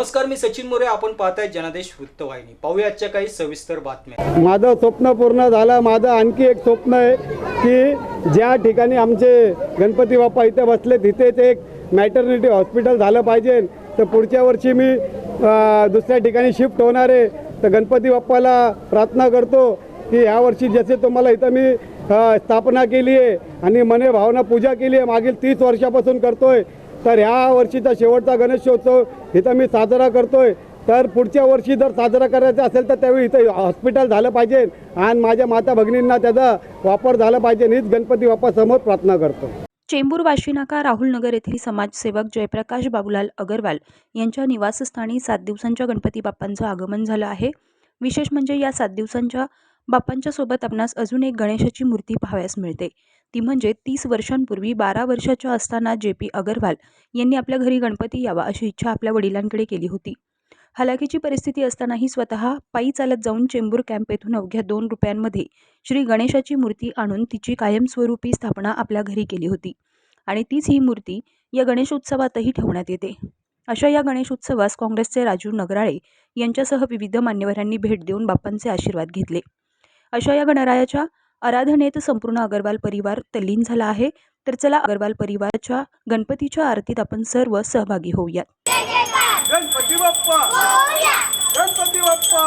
नमस्कार मी सचिन मोरे. आपण पाहताय जनादेश वृत्तवाहिनी. पाहूया आजच्या काही सविस्तर बातम्या. माझं स्वप्न पूर्ण झालं. माझं आणखी एक स्वप्न आहे की ज्या ठिकाणी आमचे गणपती बाप्पा इथे बसले तिथेच एक मॅटर्निटी हॉस्पिटल झालं पाहिजे. तर पुढच्या वर्षी मी दुसऱ्या ठिकाणी शिफ्ट होणार आहे. तर गणपती बाप्पाला प्रार्थना करतो की यावर्षी जसे तुम्हाला इथं मी स्थापना केली आहे आणि मने भावना पूजा केली आहे मागील तीस वर्षापासून करतोय. तर ह्या वर्षीचा शेवटचा गणेशोत्सव इथं मी साजरा करतोय. तर पुढच्या वर्षी जर साजरा करायचा असेल तर त्यावेळी इथं हॉस्पिटल झालं पाहिजे आणि माझ्या माता भगिनींना त्याचा वापर झाला पाहिजे हीच गणपती बाप्पासमोर प्रार्थना करतो. चेंबूर वाशिनाका राहुल नगर येथील समाजसेवक जयप्रकाश बाबूलाल अगरवाल यांच्या निवासस्थानी सात दिवसांच्या गणपती बाप्पांचं आगमन झालं आहे. विशेष म्हणजे या सात दिवसांच्या बाप्पांच्या सोबत आपणास अजून एक गणेशाची मूर्ती पाहावयास मिळते. ती म्हणजे तीस वर्षांपूर्वी बारा वर्षाच्या असताना जे पी अगरवाल यांनी आपल्या घरी गणपती यावा अशी इच्छा आपल्या वडिलांकडे केली होती. हलाखीची परिस्थिती असतानाही स्वतः पायी चालत जाऊन चेंबूर कॅम्प येथून अवघ्या दोन रुपयांमध्ये श्री गणेशाची मूर्ती आणून तिची कायमस्वरूपी स्थापना आपल्या घरी केली होती आणि तीच ही मूर्ती या गणेशोत्सवातही ठेवण्यात येते. अशा या गणेशोत्सवास काँग्रेसचे राजू नगराळे यांच्यासह विविध मान्यवरांनी भेट देऊन बाप्पांचे आशीर्वाद घेतले. अशा या गणरायाच्या आराधनेत संपूर्ण अगरवाल परिवार तल्लीन झाला आहे. तर चला अगरवाल परिवाराच्या गणपतीच्या आरतीत आपण सर्व सहभागी होऊयात. गणपती बाप्पा! गणपती बाप्पा!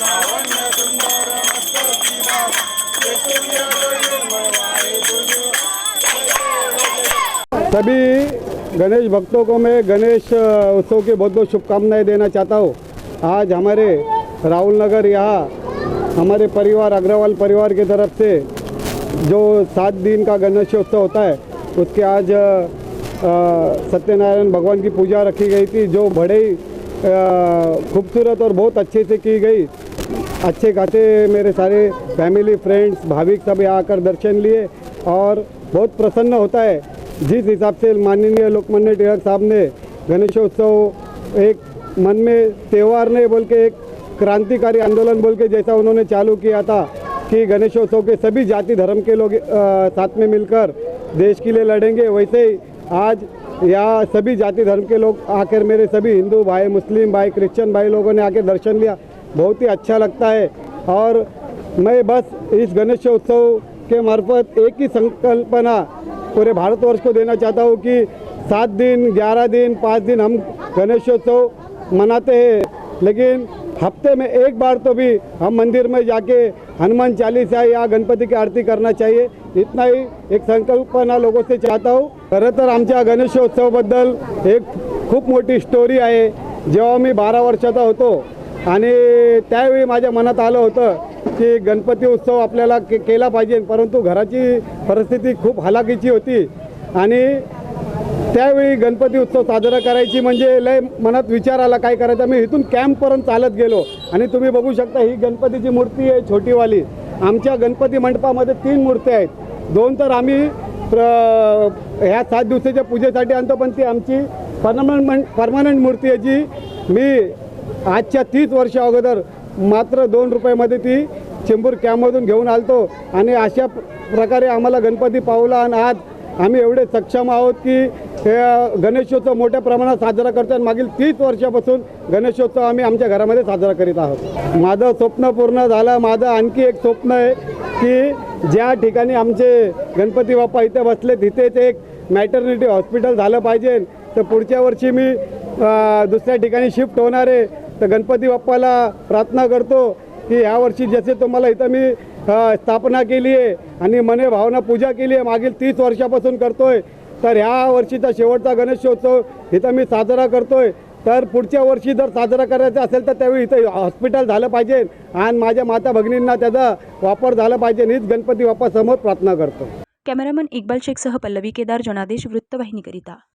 लावण्य सुंदर सभी गणेश भक्तों को मैं गणेश उत्सव की बहुत बहुत शुभकामनाएँ देना चाहता हूँ। आज हमारे राहुल नगर यहाँ हमारे परिवार, अग्रवाल परिवार की तरफ़ से जो सात दिन का गणेशोत्सव होता है, उसके आज सत्यनारायण भगवान की पूजा रखी गई थी, जो बड़े ही खूबसूरत और बहुत अच्छे से की गई। अच्छे खाते मेरे सारे फैमिली फ्रेंड्स भाविक सब आकर दर्शन लिए और बहुत प्रसन्न होता है। जिस हिसाब से माननीय लोकमान्य टिळक साहब ने गणेशोत्सव एक मन में, त्यौहार नहीं बोल के एक क्रांतिकारी आंदोलन बोल के जैसा उन्होंने चालू किया था कि गणेशोत्सव के सभी जाति धर्म के लोग साथ में मिलकर देश के लिए लड़ेंगे। वैसे ही आज यहाँ सभी जाति धर्म के लोग आकर मेरे सभी हिंदू भाई, मुस्लिम भाई, क्रिश्चियन भाई लोगों ने आके दर्शन लिया। बहुत ही अच्छा लगता है। और मैं बस इस गणेशोत्सव के मार्फत एक ही संकल्पना पूरे भारतवर्ष को देना चाहता हूँ कि सात दिन, ग्यारह दिन, पाँच दिन हम गणेशोत्सव मनाते हैं। लेकिन हफ्ते में एक बार तो भी हम मंदिर में जाके हनुमान चालीसा या गणपति की आरती करना चाहिए। इतना ही एक संकल्पना लोगों से चाहता हूँ। खरं तर आमच्या गणेशोत्सवाबद्दल एक खूप मोठी स्टोरी आहे जेव्हा मी बारा वर्षाचा होतो आणि त्यावेळी माझ्या मनात आलं होतं की गणपती उत्सव आपल्याला के केला पाहिजे परंतु घराची परिस्थिती खूप हलाखीची होती आणि त्यावेळी गणपती उत्सव साजरा करायची म्हणजे लय मनात विचार आला काय करायचं? मी इथून कॅम्पपर्यंत चालत गेलो. आणि तुम्ही बघू शकता ही गणपतीची मूर्ती आहे छोटीवाली. आमच्या गणपती मंडपामध्ये तीन मूर्त्या आहेत. दोन तर आम्ही प्र ह्या सात दिवसाच्या पूजेसाठी आणतो पण ती आमची परमनंट परमनंट मूर्ती आहे जी मी आजच्या तीस वर्षा अगोदर मात्र दोन रुपयामध्ये ती चेंबूर कॅम्पमधून घेऊन आलतो. आणि अशा प्रकारे आम्हाला गणपती पावला आणि आज आम्ही एवढे सक्षम आहोत की हे गणेशोत्सव मोठ्या प्रमाणात साजरा करतो आणि मागील तीस वर्षापासून गणेशोत्सव आम्ही आमच्या घरामध्ये साजरा करीत आहोत. माझं स्वप्न पूर्ण झालं. माझं आणखी एक स्वप्न आहे की ज्या ठिकाणी आमचे गणपती बाप्पा इथे बसले तिथेच एक मॅटर्निटी हॉस्पिटल झालं पाहिजे. तर पुढच्या वर्षी मी दुसऱ्या ठिकाणी शिफ्ट होणार आहे. तर गणपती बाप्पाला प्रार्थना करतो की यावर्षी जसे तुम्हाला इथं मी स्थापना केली आहे आणि मने भावना पूजा केली आहे मागील तीस वर्षापासून करतोय. तर ह्या वर्षीचा शेवटचा गणेशोत्सव इथं मी साजरा करतोय. तर पुढच्या वर्षी जर साजरा करायचा असेल तर त्यावेळी इथं हॉस्पिटल झालं पाहिजे आणि माझ्या माता भगिनींना त्याचा वापर झाला पाहिजे. हीच गणपती बाप्पासमोर प्रार्थना करतो. कॅमेरामन इक्बाल शेखसह पल्लवी केदार जनादेश वृत्तवाहिनीकरिता.